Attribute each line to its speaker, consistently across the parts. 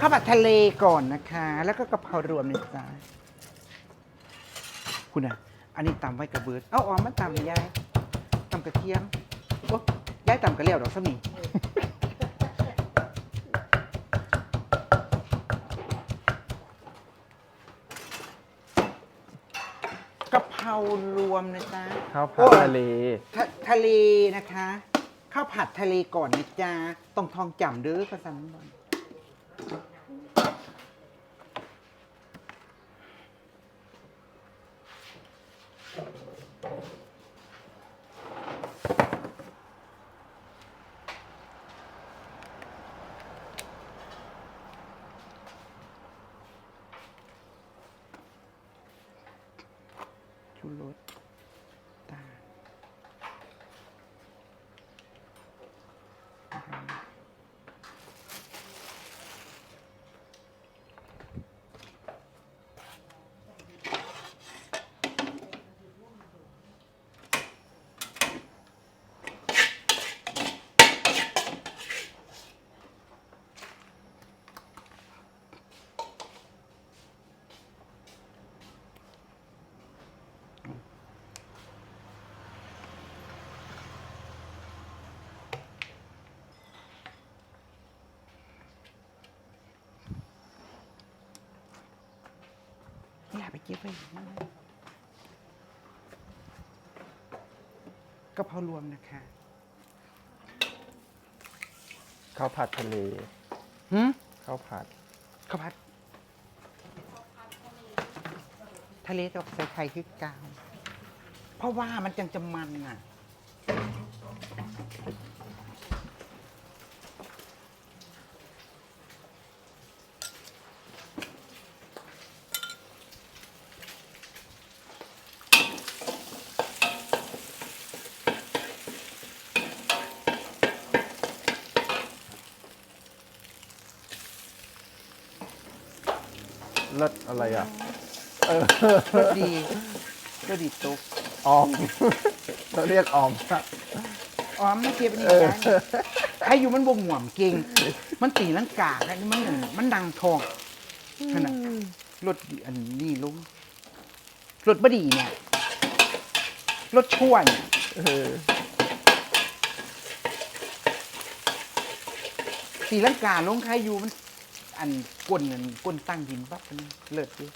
Speaker 1: ข้าวผัดทะเลก่อนนะคะ แล้วก็กะเพรารวมนะจ๊ะคุณอะ อันนี้ตำไว้กระเบิด เอาออมมาตำเลยยายตำกระเทียมโอ้ยายตำกระเลี้ยวดอกสมีกะเพรารวมนะจ๊ะ
Speaker 2: ข้าวผัดทะเล
Speaker 1: ทะทะเลนะคะ ข้าวผัดทะเลก่อนนะจ๊ะต้องทองจำเด้อภาษาบอล ชูร ก็บไว้กะเพรารวมนะคะ
Speaker 2: ข้าวผัดทะเล
Speaker 1: หืม
Speaker 2: ข้าวผัด
Speaker 1: ข้าวผัดทะเลกับใส่ไข่คือกาว เพราะว่ามันจังจะมันอะ
Speaker 2: เลิศอะไรอะเออ
Speaker 1: ก็ดีก็ดีตุก
Speaker 2: ออมเราเรียกออมครับ
Speaker 1: อ๋อไม่เก็บนี่
Speaker 2: เออ
Speaker 1: ได้ให้อยู่มันบ่งหว่ำเก่ง มันตีลังกาอันนี้มันมันดังทองขนาดรถดีอันนี้ลุงรถบดีเนี่ยรถช่วย
Speaker 2: เออ
Speaker 1: สีลังกาลงใครอยู่มัน อันก้นอันก้นตั้งหินปั๊บมันเลิศดิ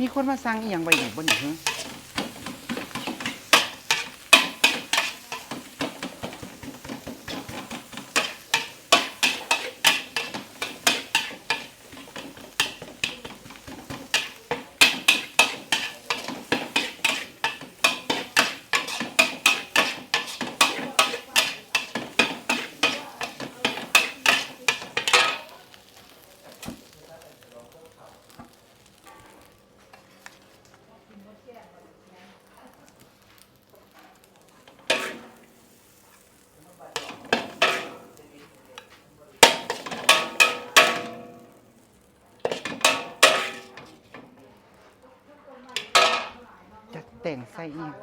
Speaker 1: มีคนมาสั่งอีหยังไว้อีกบ่นี่ฮะ แต่งใส่อีก